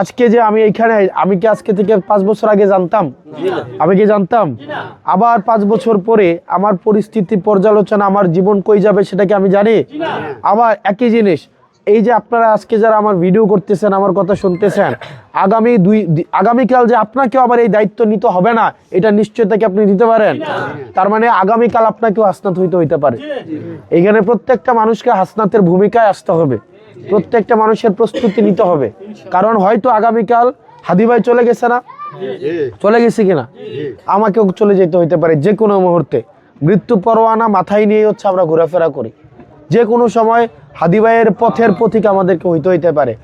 আজকে যে আমি এইখানে, আমি কি আজকে থেকে পাঁচ বছর আগে জানতাম? আমি কি জানতাম? আবার পাঁচ বছর পরে আমার পরিস্থিতি পর্যালোচনা, আমার জীবন কই যাবে সেটা কি আমি জানি? আবার একই জিনিস, এই যে আপনারা আজকে যারা আমার ভিডিও করতেছেন, আমার কথা শুনতেছেন, আগামী দুই, আগামীকাল যে আপনাকেও আবার এই দায়িত্ব নিতে হবে না, এটা নিশ্চয়তা কি আপনি দিতে পারেন? তার মানে আগামীকাল আপনাকেও হাসনাত হইতে হইতে পারে। এখানে প্রত্যেকটা মানুষকে হাসনাতের ভূমিকায় আসতে হবে। প্রত্যেকটা মানুষের প্রস্তুতি নিতে হবে। কারণ হয়তো আগামীকাল হাদি ভাই চলে গেছে না? চলে গেছে কিনা? আমাকেও চলে যেতে হইতে পারে যে কোনো মুহূর্তে। মৃত্যু পরোয়ানা মাথায় নিয়ে হচ্ছে আমরা ঘোরাফেরা করি। যে কোনো সময় হাদি ভাইয়ের পথের পথিক আমাদেরকে হইতে হইতে পারে।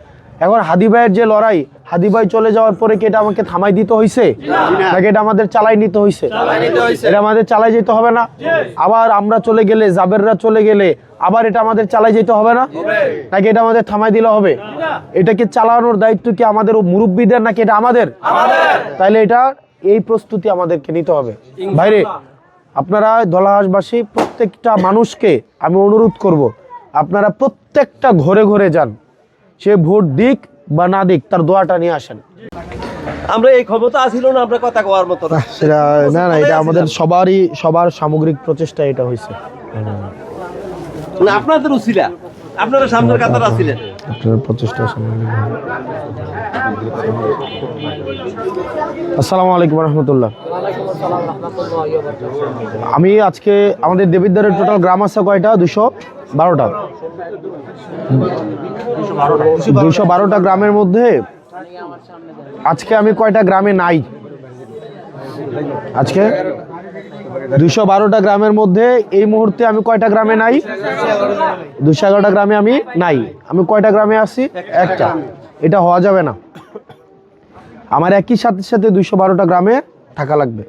এখন হাদি ভাইয়ের যে লড়াই হাদি ভাই চলে যাওয়ার পরে কি এটা আমাকে থামাই দিতে হইছে? নাকি এটা আমাদের চালাই নিতে হইছে? এটা আমাদের চালাই যেতে হবে না। আবার আমরা চলে গেলে জাবেররা চলে গেলে আবার এটা আমাদের চালাই যেতে হবে না? নাকি এটা আমাদের থামাই দিলে হবে? এটাকে চালানোর দায়িত্ব কি আমাদের মুরব্বীদের নাকি এটা আমাদের? তাইলে এটা এই প্রস্তুতি আমাদেরকে নিতে হবে। বাইরে আপনারা দলাহাসবাসী প্রত্যেকটা মানুষকে আমি অনুরোধ করব আপনারা প্রত্যেকটা ঘরে ঘরে যান। সে ভোট দিক বা না দিক তার দোয়াটা নিয়ে আসেন। আমরা এই ক্ষমতা আসিল না আমরা কথা কওয়ার মতো না। না না এটা আমাদের সবারই সবার সামগ্রিক প্রচেষ্টা এটা হয়েছে। না আপনাদের উচিলা। আপনারা সামনের কাতার আছিলেন। আসসালামু আলাইকুম রহমতুল্লাহ। আমি আজকে আমাদের দেবিদ্বারের টোটাল গ্রাম আছে কয়টা? দুশো বারোটা। দুশো বারোটা গ্রামের মধ্যে আজকে আমি কয়টা গ্রামে নাই? আজকে দুশো বারোটা গ্রামের মধ্যে এই মুহূর্তে আমি কয়টা গ্রামে নাই? দুশো এগারোটা গ্রামে আমি নাই। আমি কয়টা গ্রামে আছি? একটা। এটা হওয়া যাবে না। আমার একই সাথে সাথে দুশো বারোটা গ্রামে থাকা লাগবে।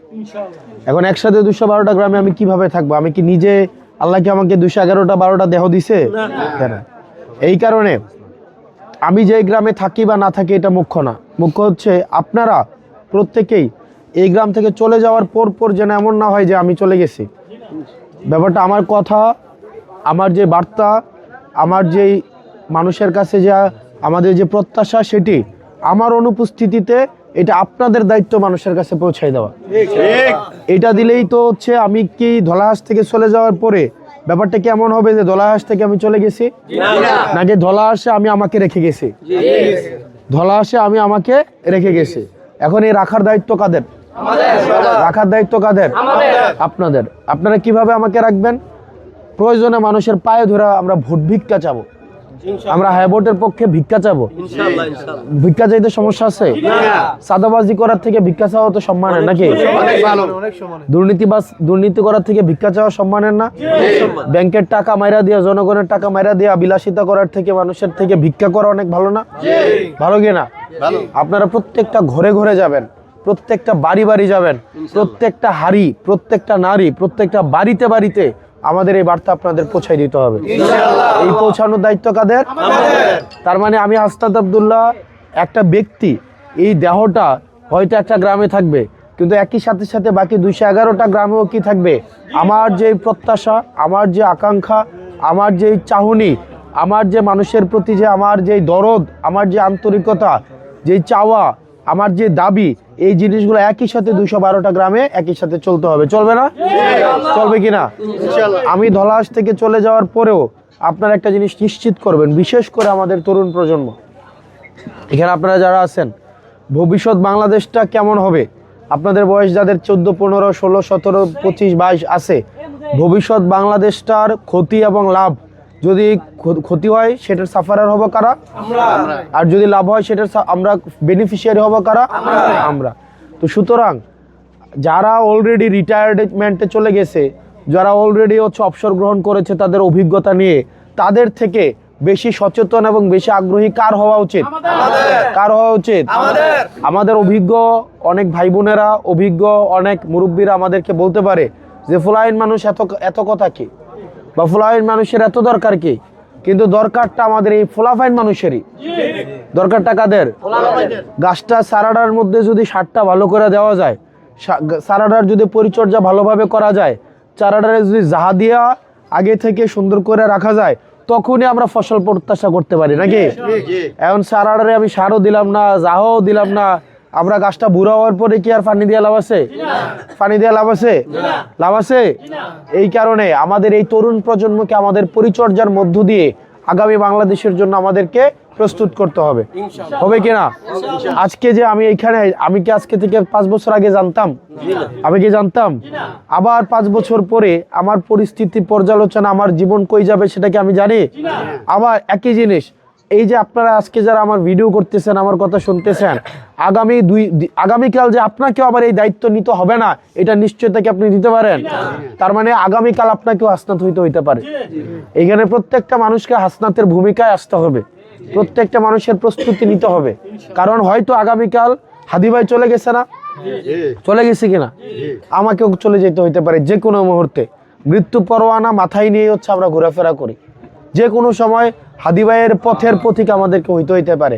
এখন একসাথে দুশো বারোটা গ্রামে আমি কীভাবে থাকব? আমি কি নিজে আল্লাহ কি আমাকে দুশো এগারোটা, বারোটা দেহ দিছে? কেন? এই কারণে আমি যে গ্রামে থাকি বা না থাকি এটা মুখ্য না। মুখ্য হচ্ছে আপনারা প্রত্যেকেই এই গ্রাম থেকে চলে যাওয়ার পর পর যেন এমন না হয় যে আমি চলে গেছি। ব্যাপারটা আমার কথা, আমার যে বার্তা, আমার যেই মানুষের কাছে যা, আমাদের যে প্রত্যাশা সেটি, আমার অনুপস্থিতিতে এটা আপনাদের দায়িত্ব মানুষের কাছে পৌঁছাই দেওয়া। এটা দিলেই তো হচ্ছে আমি কি ধলাহাস থেকে চলে যাওয়ার পরে ব্যাপারটা কেমন হবে যে ধলাহাস থেকে আমি চলে গেছি? নাকি ধলাহাসে আমি আমাকে রেখে গেছি? ধলাহাসে আমি আমাকে রেখে গেছি। এখন এই রাখার দায়িত্ব কাদের? রাখার দায়িত্ব কাদের? আপনাদের। আপনারা কীভাবে আমাকে রাখবেন? প্রয়োজনে মানুষের পায়ে ধরে আমরা ভোট ভিক্ষা চাবো। আমরা হাই ভোটের পক্ষে ভিক্ষা চাবো। ইনশাআল্লাহ ইনশাআল্লাহ ভিক্ষা চাইতে সমস্যা আছে? সাদাবাজি করার থেকে ভিক্ষা চাওয়া তো সম্মানের নাকি? দুর্নীতিবাজ দুর্নীতি করার থেকে ভিক্ষা চাওয়া সম্মানের না? ব্যাংকের টাকা মাইরা দিয়া জনগণের টাকা মাইরা দিয়া বিলাসিতা করার থেকে মানুষের থেকে ভিক্ষা করা অনেক ভালো না? ভালো কি না? আপনারা প্রত্যেকটা ঘরে ঘরে যাবেন। প্রত্যেকটা বাড়ি বাড়ি যাবেন প্রত্যেকটা হাড়ি প্রত্যেকটা নারী প্রত্যেকটা বাড়িতে বাড়িতে আমাদের এই বার্তা আপনাদের পৌঁছাই দিতে হবে। এই পৌঁছানোর দায়িত্ব কাদের? তার মানে আমি হাস্তাদ আবদুল্লাহ একটা ব্যক্তি এই দেহটা হয়তো একটা গ্রামে থাকবে কিন্তু একই সাথে সাথে বাকি দুইশো এগারোটা গ্রামেও কি থাকবে? আমার যে প্রত্যাশা আমার যে আকাঙ্ক্ষা আমার যে চাহনি আমার যে মানুষের প্রতি যে আমার যে দরদ আমার যে আন্তরিকতা যে চাওয়া আমার যে দাবি এই জিনিসগুলো একই সাথে দুশো বারোটা গ্রামে একই সাথে চলতে হবে। চলবে না? চলবে কি না আমি ধলাস থেকে চলে যাওয়ার পরেও আপনারা একটা জিনিস নিশ্চিত করবেন বিশেষ করে আমাদের তরুণ প্রজন্ম। এখানে আপনারা যারা আছেন ভবিষ্যৎ বাংলাদেশটা কেমন হবে? আপনাদের বয়স যাদের চোদ্দ পনেরো ষোলো সতেরো পঁচিশ বাইশ আছে ভবিষ্যৎ বাংলাদেশটার ক্ষতি এবং লাভ যদি ক্ষতি হয় সেটার সাফারার হব কারা? আর যদি লাভ হয় সেটার আমরা বেনিফিশিয়ারি হব কারা? আমরা। তো সুতরাং যারা অলরেডি রিটায়ারমেন্টে চলে গেছে যারা অলরেডি হচ্ছে অবসর গ্রহণ করেছে তাদের অভিজ্ঞতা নিয়ে তাদের থেকে বেশি সচেতন এবং বেশি আগ্রহী কার হওয়া উচিত? কার হওয়া উচিত? আমাদের। অভিজ্ঞ অনেক ভাই বোনেরা অভিজ্ঞ অনেক মুরব্বীরা আমাদেরকে বলতে পারে যে ফুলাইন মানুষ এত এত কথা কি? বা ফুলাইন মানুষের এত দরকার কি? কিন্তু দরকারটা আমাদের এই ফুলাফাইন মানুষেরই। দরকারটা কাদের? গাছটা সারাডার মধ্যে যদি সারটা ভালো করে দেওয়া যায় সারাডার যদি পরিচর্যা ভালোভাবে করা যায় চারাডারে যদি জাহা দিয়া আগে থেকে সুন্দর করে রাখা যায় তখনই আমরা ফসল প্রত্যাশা করতে পারি নাকি? এখন সারাডারে আমি সারও দিলাম না জাহও দিলাম না আমরা গাছটা বুড়া হওয়ার পরে কি আর পানি দিয়ে লাভ আছে? পানি দিয়ে লাভ আছে? লাভ আছে? এই কারণে আমাদের এই তরুণ প্রজন্মকে আমাদের পরিচর্যার মধ্য দিয়ে আগামী বাংলাদেশের জন্য আমাদেরকে প্রস্তুত করতে হবে। হবে কিনা আজকে যে আমি এইখানে আমি কি আজকে থেকে পাঁচ বছর আগে জানতাম? আমি কি জানতাম? আবার পাঁচ বছর পরে আমার পরিস্থিতি পর্যালোচনা আমার জীবন কই যাবে সেটা কি আমি জানি? আবার একই জিনিস এই যে আপনারা আজকে যারা আমার ভিডিও করতেছেন, আমার কথা শুনতেছেন, আগামী দুই, আগামীকাল যে আপনাকেও আবার এই দায়িত্ব নিতে হবে না, এটা নিশ্চয়তা কি আপনি দিতে পারেন। তার মানে আগামীকাল আপনাকেও হাসনাত হইতে হইতে পারে। এখানে প্রত্যেকটা মানুষকে হাসনাতের ভূমিকায় আসতে হবে। প্রত্যেকটা মানুষের প্রস্তুতি নিতে হবে। কারণ হয়তো আগামীকাল হাদি ভাই চলে গেছে না? চলে গেছে কিনা? আমাকেও চলে যেতে হইতে পারে যে কোনো মুহূর্তে। মৃত্যু পরোয়ানা মাথায় নিয়ে হচ্ছে আমরা ঘোরাফেরা করি। যে কোনো সময় হাদি ভাইয়ের পথের পথিক আমাদেরকে হইতে হইতে পারে।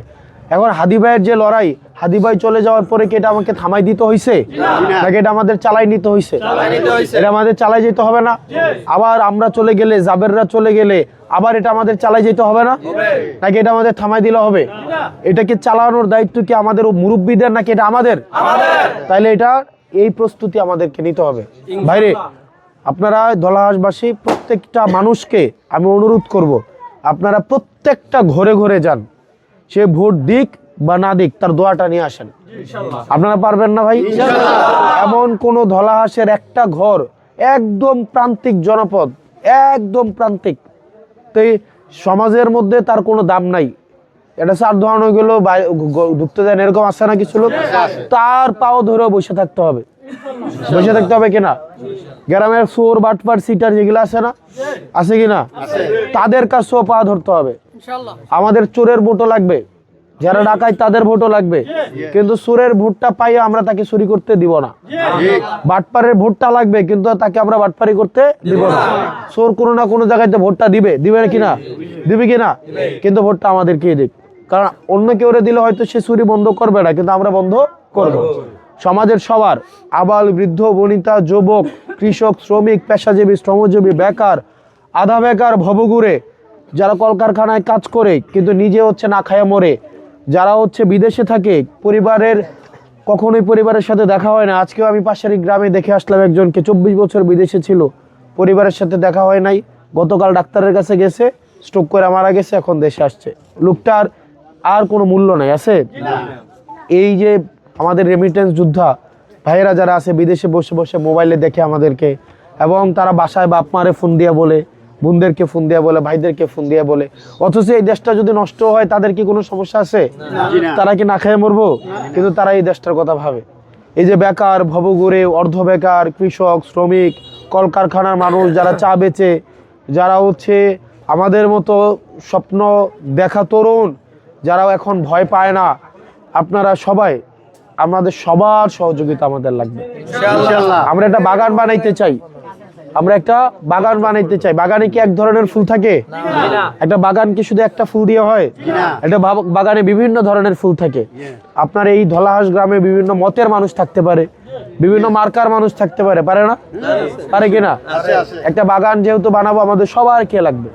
এখন হাদি ভাইয়ের যে লড়াই হাদি ভাই চলে যাওয়ার পরে কি এটা আমাকে থামাই দিতে হইছে? নাকি এটা আমাদের চালাই নিতে হইছে? এটা আমাদের চালাই যেতে হবে না? আবার আমরা চলে গেলে জাবেররা চলে গেলে আবার এটা আমাদের চালাই যেতে হবে না? নাকি এটা আমাদের থামাই দিলে হবে? এটাকে চালানোর দায়িত্ব কি আমাদের মুরব্বীদের নাকি এটা আমাদের? তাইলে এটা এই প্রস্তুতি আমাদেরকে নিতে হবে। ভাইরে আপনারা ধলাহাসবাসী প্রত্যেকটা মানুষকে আমি অনুরোধ করব আপনারা প্রত্যেকটা ঘরে ঘরে যান সে ভোট দিক বা না দিক তার দোয়াটা নিয়ে আসেন। আপনারা পারবেন না ভাই? এমন কোন ধলাহাসের একটা ঘর একদম প্রান্তিক জনপদ একদম প্রান্তিক। তো সমাজের মধ্যে তার কোনো দাম নাই। এটা চার ধরনের গেল ঢুকতে দেন এরকম আছে না কিছু লোক? তার পাও ধরেও বসে থাকতে হবে। বসে থাকতে হবে কিনা? গ্রামের সোর বাটপাট সিটার যেগুলো আছে না আছে কিনা? তাদের কাছেও পা ধরতে হবে। আমাদের চোরের ভোটও লাগবে। যারা ডাকায় তাদের ভোটও লাগবে। কিন্তু সুরের ভোটটা পাইয়ে আমরা তাকে চুরি করতে দিব না। বাটপারের ভোটটা লাগবে কিন্তু তাকে আমরা বাটপারি করতে দিব না। চোর কোনো না কোনো জায়গায় তো ভোটটা দিবে। দিবে কিনা? দিবে কিনা? কিন্তু ভোটটা আমাদেরকে দিক। কারণ অন্য কেউ দিলে হয়তো সে চুরি বন্ধ করবে না কিন্তু আমরা বন্ধ করব। সমাজের সবার আবাল বৃদ্ধ বনিতা যুবক কৃষক শ্রমিক পেশাজীবী শ্রমজীবী বেকার আধা বেকার ভবগুড়ে যারা কলকারখানায় কাজ করে কিন্তু নিজে হচ্ছে না খায়া মরে যারা হচ্ছে বিদেশে থাকে পরিবারের কখনোই পরিবারের সাথে দেখা হয় না। আজকেও আমি পাশের গ্রামে দেখে আসলাম একজনকে চব্বিশ বছর বিদেশে ছিল পরিবারের সাথে দেখা হয় নাই গতকাল ডাক্তারের কাছে গেছে স্ট্রোক করে মারা গেছে এখন দেশে আসছে। লোকটার আর কোনো মূল্য নাই আছে? এই যে আমাদের রেমিটেন্স যোদ্ধা ভাইয়েরা যারা আছে বিদেশে বসে বসে মোবাইলে দেখে আমাদেরকে এবং তারা বাসায় বাপ মারে ফোন দিয়ে বলে বোনদেরকে ফোন দিয়ে বলে ভাইদেরকে ফোন দিয়ে বলে অথচ এই দেশটা যদি নষ্ট হয় তাদের কি কোনো সমস্যা আছে? তারা কি না খেয়ে মরবো? কিন্তু তারা এই দেশটার কথা ভাবে। এই যে বেকার ভবঘুরে অর্ধ বেকার কৃষক শ্রমিক কলকারখানার মানুষ যারা চা বেচে যারা হচ্ছে আমাদের মতো স্বপ্ন দেখা তরুণ যারা এখন ভয় পায় না। আপনারা সবাই আমাদের সবার সহযোগিতা আমাদের লাগবে। আমরা একটা বাগান বানাইতে চাই। আমরা একটা বাগান বানাইতে চাই। বাগানে কি এক ধরনের ফুল থাকে? একটা বাগান কি শুধু একটা ফুল দিয়ে হয়? একটা বাগানে বিভিন্ন ধরনের ফুল থাকে। আপনার এই ধলাহাস গ্রামে বিভিন্ন মতের মানুষ থাকতে পারে। বিভিন্ন মার্কার মানুষ থাকতে পারে। পারে না? পারে কিনা একটা বাগান যেহেতু বানাবো আমাদের সবার কে লাগবে।